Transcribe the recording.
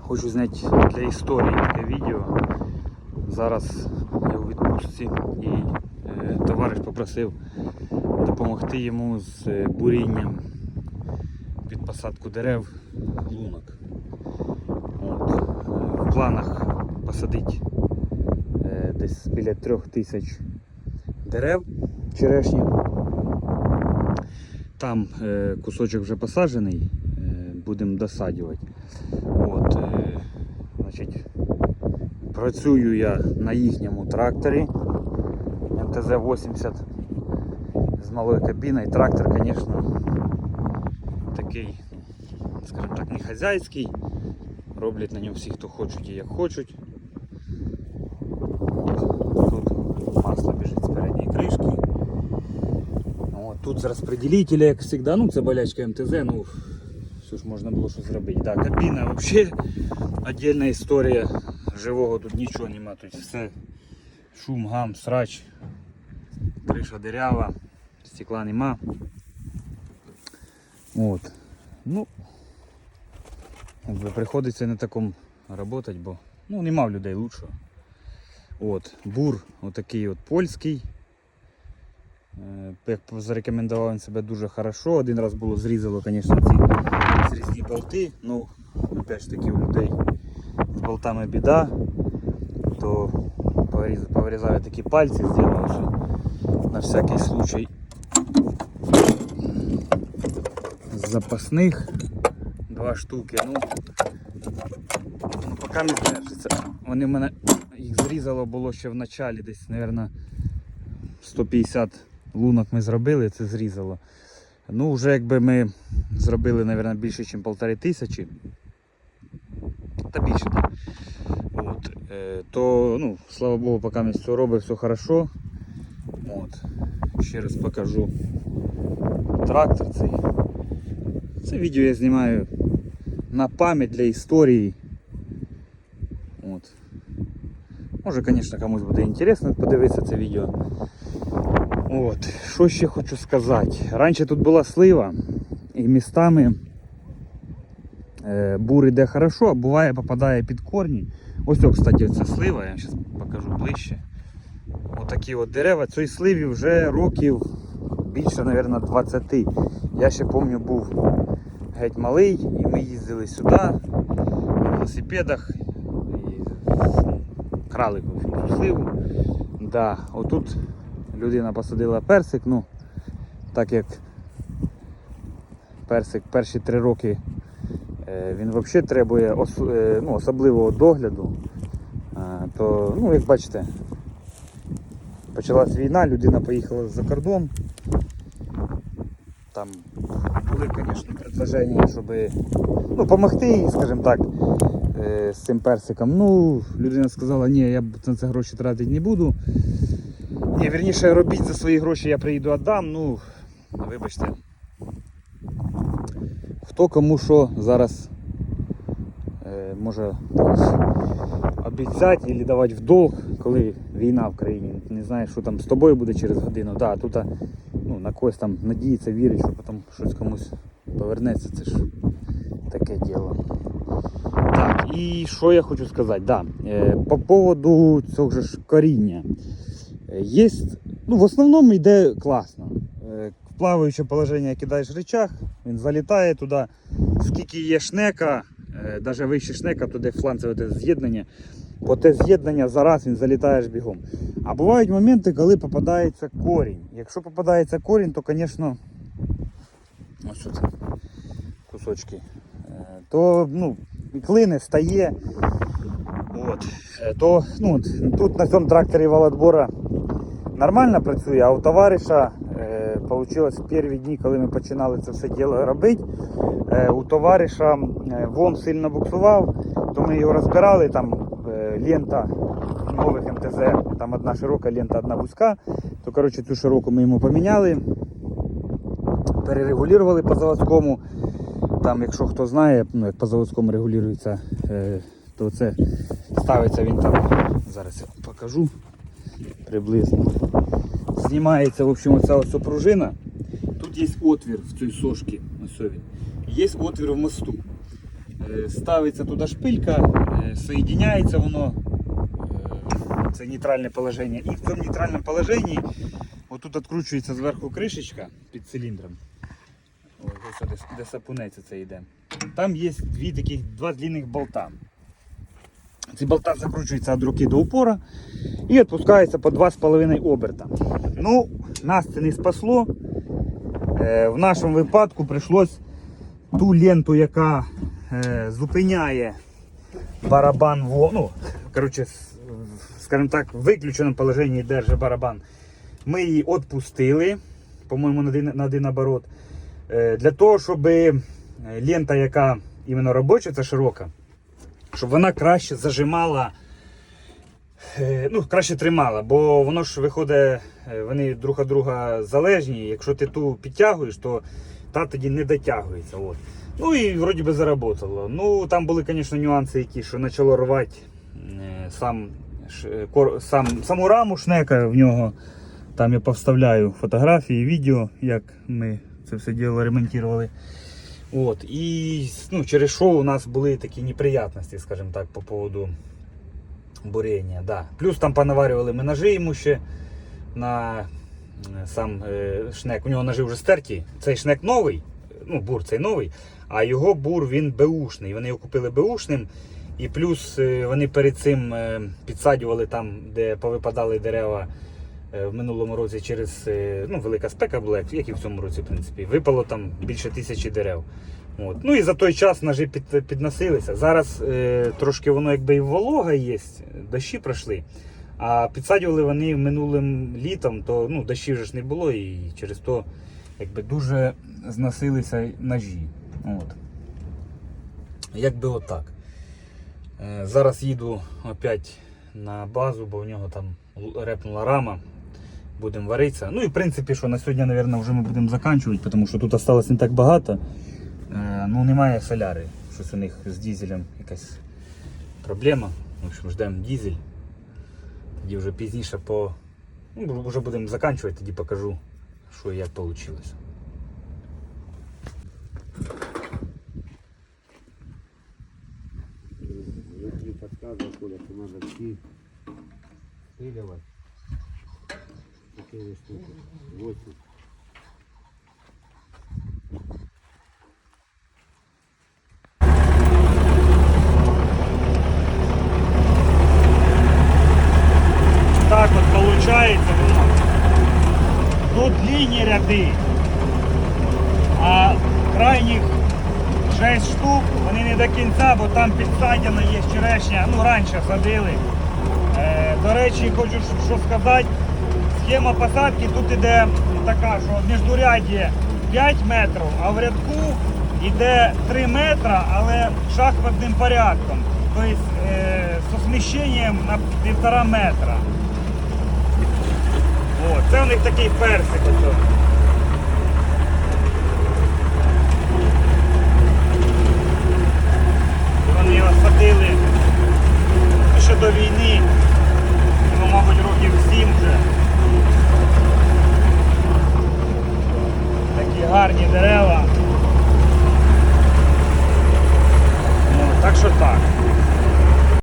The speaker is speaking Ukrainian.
хочу зняти для історії таке відео. Зараз я у відпустці і е, товариш попросив допомогти йому з е, бурінням під посадку дерев лунок. От. е, В планах посадити е, десь біля трьох тисяч дерев черешні. Там е, кусочок вже посаджений, будемо досаджувати. От, е, значить, працюю я на їхньому тракторі МТЗ-80 з малою кабіною. Трактор, звісно, такий, скажімо так, не хазяйський. Роблять на ньому всі, хто хочуть і як хочуть. От, Тут масло біжить з передньої кришки. От, тут з розпределителя, як завжди, ну це болячка МТЗ, ну все ж можна було щось зробити. Да, кабіна взагалі отдельна історія. Живого тут нічого нема, тут все шум, гам, срач, криша дирява, стекла нема. От. Ну, приходиться на такому працювати, бо ну, нема в людей лучшого. От, бур отакий от польський. Е, Як зарекомендував він себе дуже хорошо. Один раз було зрізало, звісно, ці зрізні болти. Ну, опять ж таки у людей з болтами біда, то повиріз- такі пальці, зробив, що на всякий случай з запасних два штуки. Ну, ну поки не держиться. Вони в мене їх зрізало було ще в началі, десь, мабуть, 150 лунок ми зробили, це зрізало. Ну, вже якби ми зробили, мабуть, більше, ніж полтори тисячі. Та більше так. От, е, то, ну, слава Богу, поки ми все робить, все хорошо. От. Ще раз покажу трактор цей. Це відео я знімаю на пам'ять для історії. От. Може, звісно, комусь буде інтересно подивитися це відео. От, що ще хочу сказати. Раніше тут була слива, і містами е, бур іде хорошо, а буває попадає під корні. Ось, о, кстати, це слива, я зараз покажу ближче. Отакі от дерева. Цій сливі вже років більше, мабуть, 20. Я ще пам'ятаю, був геть малий, і ми їздили сюди на велосипедах і крали сливу. Да, отут людина посадила персик, ну, так як персик перші три роки е, він взагалі требує ос, е, ну, особливого догляду, то, ну, як бачите, почалась війна, людина поїхала за кордон. Там були, звісно, предложення, щоб ну, допомогти скажімо так, е, з цим персиком. Ну, людина сказала, ні, я на це гроші тратити не буду. Ні, вірніше, робіть за свої гроші, я приїду віддам. Ну, вибачте. Хто кому що зараз е, може обіцяти або давати в долг, коли війна в країні. Не знаєш, що там з тобою буде через годину. Да, тут ну, на когось там надіється, вірить, що потім щось комусь повернеться. Це ж таке діло. Так, і що я хочу сказати? Да, е, по поводу цього ж коріння. Е, Є, ну, в основному йде класно. Е, В плаваюче положення кидаєш речах, він залітає туди. Скільки є шнека, навіть вище шнека, туди фланцеве з'єднання. По те з'єднання зараз він залітаєш бігом. А бувають моменти, коли попадається корінь. Якщо попадається корінь, то, звісно, ось що це кусочки, е, то ну, клине, стає. От. Е, То, ну, тут на цьому тракторі валотбора нормально працює, а у товариша е, вийшло в перші дні, коли ми починали це все діло робити. Е, у товариша е, вон сильно буксував, то ми його розбирали, там е, лента нових МТЗ, там одна широка лента, одна вузька. То коротше цю широку ми йому поміняли, перерегулювали по заводському. Там, якщо хто знає, ну, як по заводському регулюється, е, то це ставиться він там. Зараз я покажу приблизно. Знімається в общем, оця ось пружина. Тут є отвір в цій сошці. Є отвір в мосту. Е, Ставиться туди шпилька, е, соєдиняється воно. Це нейтральне положення. І в цьому нейтральному положенні отут відкручується зверху кришечка під циліндром. Ось де, де сапунець це йде. Там є дві таких, два длинних болта. Ці болта закручуються від руки до упора і відпускаються по 2,5 оберта. Ну, нас це не спасло. Е, В нашому випадку прийшлось ту ленту, яка е, зупиняє барабан в ну, коротше, скажімо так, в виключеному положенні держить барабан. Ми її відпустили, по-моєму, на один, на один оборот. Е, Для того, щоб лента, яка іменно робоча, це широка, щоб вона краще зажимала, ну, краще тримала, бо воно ж виходить, е, вони друг від друга залежні. Якщо ти ту підтягуєш, то та тоді не дотягується. От. Ну і вроді би заработало. Ну там були, звісно, нюанси, які що почало рвати е, сам, сам, саму раму шнека в нього. Там я повставляю фотографії, відео, як ми це все діло ремонтували. От. І ну, через що у нас були такі неприятності, скажімо так, по поводу буріння. Да. Плюс там понаварювали ми ножи йому ще на е, сам е, шнек. У нього ножи вже стерті. Цей шнек новий, ну, бур цей новий, а його бур він беушний. Вони його купили беушним. І плюс е, вони перед цим підсадювали там, де повипадали дерева в минулому році через ну, велика спека була, як і в цьому році, в принципі. Випало там більше тисячі дерев. От. Ну і за той час ножі під, підносилися. Зараз е, трошки воно якби і волога є, дощі пройшли. А підсадювали вони минулим літом, то ну, дощів вже ж не було і через то якби дуже зносилися ножі. От. Якби отак. Е, Зараз їду опять на базу, бо в нього там репнула рама. Будемо варитися. Ну і в принципі, що на сьогодні, мабуть, вже ми будемо закінчувати, тому що тут осталось не так багато. ну немає соляри. Щось у них з дизелем, якась проблема. В общем, ждемо дизель. Тоді вже пізніше по... Ну, вже будемо закінчувати, тоді покажу, що і як вийшло. Подсказывал, Коля, что надо идти стреливать. Такие штуки. 8. Длинні ряди, а крайніх 6 штук вони не до кінця, бо там підсадяна є черешня, ну раніше садили. Е, до речі, хочу що- сказати, схема посадки тут іде така, що міждуряддя 5 метрів, а в рядку йде 3 метра, але шахматним порядком. Тобто е, з сміщенням на півтора метра. О, це у них такий персик. Ось.